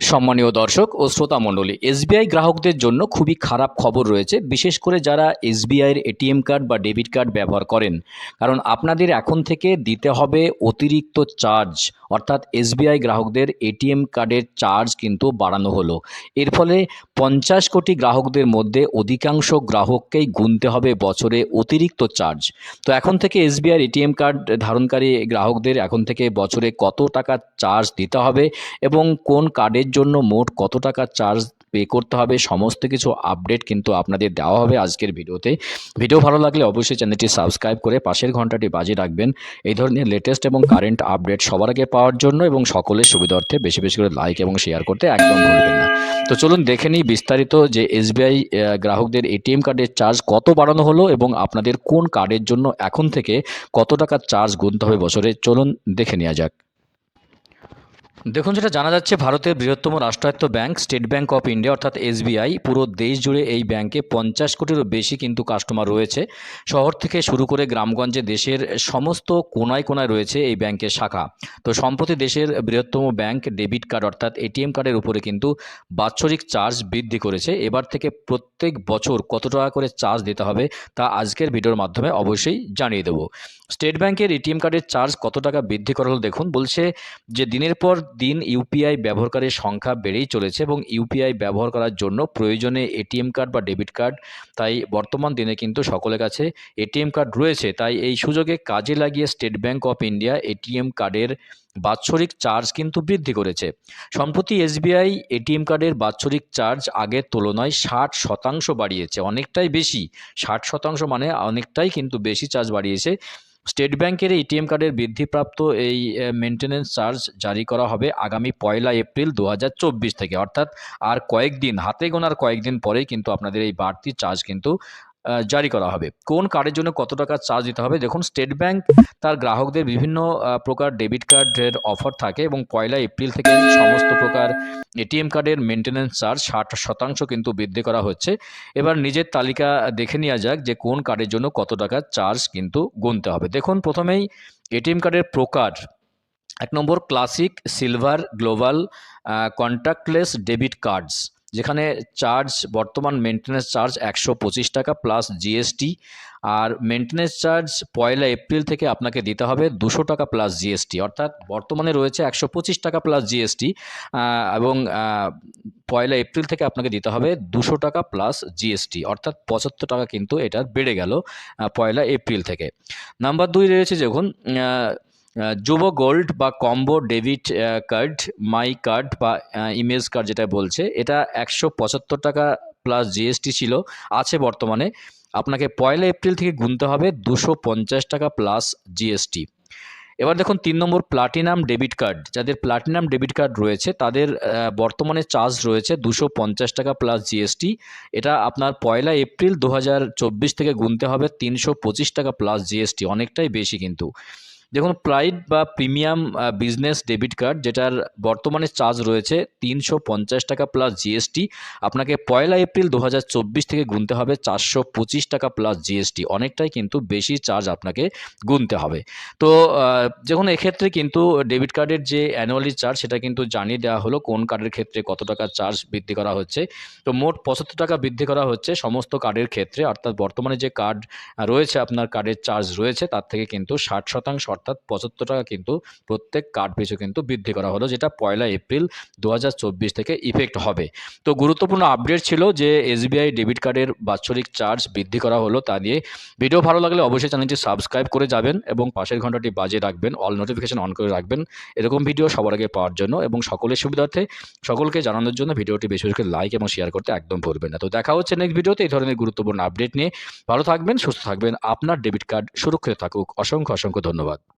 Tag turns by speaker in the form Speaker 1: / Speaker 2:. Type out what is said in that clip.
Speaker 1: সম্মানীয় দর্শক ও শ্রোতা মণ্ডলী, এসবিআই গ্রাহকদের জন্য খুবই খারাপ খবর রয়েছে, বিশেষ করে যারা এসবিআইয়ের এটিএম কার্ড বা ডেবিট কার্ড ব্যবহার করেন। কারণ আপনাদের এখন থেকে দিতে হবে অতিরিক্ত চার্জ, অর্থাৎ এসবিআই গ্রাহকদের এটিএম কার্ডের চার্জ কিন্তু বাড়ানো হলো। এর ফলে পঞ্চাশ কোটি গ্রাহকদের মধ্যে অধিকাংশ গ্রাহককেই গুনতে হবে বছরে অতিরিক্ত চার্জ। তো এখন থেকে এসবিআই এটিএম কার্ড ধারণকারী গ্রাহকদের এখন থেকে বছরে কত টাকা চার্জ দিতে হবে এবং কোন কার্ডের জন্য মোট কত টাকা চার্জ পে করতে হবে? সমস্ত কিছু আপডেট কিন্তু আপনাদের দেওয়া হবে আজকের ভিডিওতে। ভিডিও ভালো লাগলে অবশ্যই চ্যানেলটি সাবস্ক্রাইব করে পাশের ঘন্টাটি বাজিয়ে রাখবেন। এই ধরনের লেটেস্ট এবং কারেন্ট আপডেট সবার আগে পাওয়ার জন্য এবং সকলের সুবিধার্থে বেশি বেশি করে লাইক এবং শেয়ার করতে একদম ভুলবেন না। তো চলুন দেখে নিই বিস্তারিত যে এসবিআই গ্রাহকদের এটিএম কার্ডের চার্জ কত বাড়ানো হলো এবং আপনাদের কোন কার্ডের জন্য এখন থেকে কত টাকা চার্জ গুনতে হবে বছরে? চলুন দেখে নেওয়া যাক। দেখুন, যেটা জানা যাচ্ছে, ভারতের বৃহত্তম রাষ্ট্রায়ত্ত bank, State Bank of India, অর্থাৎ এসবিআই পুরো দেশ জুড়ে এই ব্যাংকে পঞ্চাশ কোটিরও বেশি কিন্তু কাস্টমার রয়েছে। শহর থেকে শুরু করে গ্রামগঞ্জে দেশের সমস্ত কোনায় কোনায় রয়েছে এই ব্যাংকের শাখা। তো সম্প্রতি দেশের বৃহত্তম ব্যাংক ডেবিট কার্ড, অর্থাৎ এটিএম কার্ডের উপরে কিন্তু বাৎসরিক চার্জ বৃদ্ধি করেছে। এবার থেকে প্রত্যেক বছর কত টাকা করে চার্জ দিতে হবে, তা আজকের ভিডিওর মাধ্যমে অবশ্যই জানিয়ে দেবো। স্টেট ব্যাংকের এটিএম কার্ডের চার্জ কত টাকা বৃদ্ধি করা হলো দেখুন। বলছে যে দিনের পর দিন ইউপিআই ব্যবহারকারীর সংখ্যা বেড়েই চলেছে এবং ইউপিআই ব্যবহার করার জন্য প্রয়োজনে এটিএম কার্ড বা ডেবিট কার্ড, তাই বর্তমান দিনে কিন্তু সকলের কাছে এটিএম কার্ড রয়েছে। তাই এই সুযোগে কাজে লাগিয়ে State Bank of India ATM কার্ডের বাৎসরিক চার্জ কিন্তু বৃদ্ধি করেছে। সম্প্রতি এসবিআই এটিএম কার্ডের বাৎসরিক চার্জ আগের তুলনায় ষাট শতাংশ বাড়িয়েছে, অনেকটাই বেশি। ষাট শতাংশ মানে অনেকটাই কিন্তু বেশি চার্জ বাড়িয়েছে। স্টেট ব্যাংকের এটিএম কার্ডের বৃদ্ধিপ্রাপ্ত এই মেনটেন্যান্স চার্জ জারি করা হবে আগামী পয়লা এপ্রিল দু হাজার চব্বিশ থেকে। অর্থাৎ আর কয়েকদিন, হাতে গোনার কয়েকদিন পরেই কিন্তু আপনাদের এই বাড়তি চার্জ কিন্তু জারি করা হবে। কোন কার্ডের জন্য কত টাকা চার্জ দিতে হবে? দেখুন স্টেট ব্যাংক তার গ্রাহকদের বিভিন্ন প্রকার ডেবিট কার্ডের অফার থাকে এবং পয়লা এপ্রিল থেকে সমস্ত প্রকার এটিএম কার্ডের মেনটেন্যান্স চার্জ ষাট শতাংশ কিন্তু বৃদ্ধি করা হচ্ছে। এবার নিজের তালিকা দেখে নেওয়া যাক যে কোন কার্ডের জন্য কত টাকা চার্জ কিন্তু গুনতে হবে। দেখুন, প্রথমেই এটিএম কার্ডের প্রকার এক নম্বর classic silver global contactless debit cards যেখানে চার্জ, বর্তমান মেনটেন্যান্স চার্জ একশো পঁচিশ টাকা প্লাস জিএসটি আর মেনটেন্যান্স চার্জ পয়লা এপ্রিল থেকে আপনাকে দিতে হবে দুশো টাকা প্লাস জিএসটি অর্থাৎ বর্তমানে রয়েছে একশো পঁচিশ টাকা প্লাস জিএসটি এবং পয়লা এপ্রিল থেকে আপনাকে দিতে হবে দুশো টাকা প্লাস জিএসটি অর্থাৎ পঁচাত্তর টাকা কিন্তু এটা বেড়ে গেল পয়লা এপ্রিল থেকে। নাম্বার দুই রয়েছে যখন যুব গোল্ড বা combo, debit card, my card বা ইমেজ কার্ড যেটা বলছে, এটা একশো পঁচাত্তর টাকা প্লাস জিএসটি ছিল, আছে বর্তমানে। আপনাকে পয়লা এপ্রিল থেকে গুনতে হবে দুশো পঞ্চাশ টাকা প্লাস জিএসটি এবার দেখুন, তিন নম্বর প্লাটিনাম ডেবিট কার্ড। যাদের প্লাটিনাম ডেবিট কার্ড রয়েছে, তাদের বর্তমানে চার্জ রয়েছে দুশো পঞ্চাশ টাকা প্লাস জিএসটি এটা আপনার পয়লা এপ্রিল দু হাজার চব্বিশ থেকে গুনতে হবে তিনশো পঁচিশ টাকা প্লাস জিএসটি অনেকটাই বেশি কিন্তু। দেখুন প্রাইড বা প্রিমিয়াম বিজনেস ডেবিট কার্ড যেটার বর্তমানে চার্জ রয়েছে তিনশো পঞ্চাশ টাকা প্লাস জিএসটি আপনাকে পয়লা এপ্রিল দু হাজার চব্বিশ থেকে গুনতে হবে চারশো পঁচিশ টাকা প্লাস জিএসটি অনেকটাই কিন্তু বেশি চার্জ আপনাকে গুনতে হবে। তো যখন এক্ষেত্রে কিন্তু ডেবিট কার্ডের যে অ্যানুয়ালি চার্জ সেটা কিন্তু জানিয়ে দেওয়া হলো কোন কার্ডের ক্ষেত্রে কত টাকা চার্জ বৃদ্ধি করা হচ্ছে। তো মোট পঁচাত্তর টাকা বৃদ্ধি করা হচ্ছে সমস্ত কার্ডের ক্ষেত্রে। অর্থাৎ বর্তমানে যে কার্ড রয়েছে, আপনার কার্ডের চার্জ রয়েছে, তার থেকে কিন্তু ষাট শতাংশ অর্থাৎ পঁচাত্তর টাকা কিন্তু প্রত্যেক কার্ড পিছু কিন্তু বৃদ্ধি করা হলো, যেটা পয়লা এপ্রিল দু হাজার চব্বিশ থেকে ইফেক্ট হবে। তো গুরুত্বপূর্ণ আপডেট ছিল যে এসবিআই ডেবিট কার্ডের বাৎসরিক চার্জ বৃদ্ধি করা হলো তা নিয়ে। ভিডিও ভালো লাগলে অবশ্যই চ্যানেলটি সাবস্ক্রাইব করে যাবেন এবং পাশের ঘন্টাটি বাজিয়ে রাখবেন অল নোটিফিকেশন অন করে রাখবেন। এরকম ভিডিও সবার আগে পাওয়ার জন্য এবং সকলের সুবিধার্থে সকলকে জানানোর জন্য ভিডিওটি বেশি বেশি লাইক এবং শেয়ার করতে একদম ভুলবেন না। তো দেখা হচ্ছে নেক্সট ভিডিওতে এই ধরনের গুরুত্বপূর্ণ আপডেট নিয়ে। ভালো থাকবেন, সুস্থ থাকবেন, আপনার ডেবিট কার্ড সুরক্ষিত থাকুক। অসংখ্য অসংখ্য ধন্যবাদ।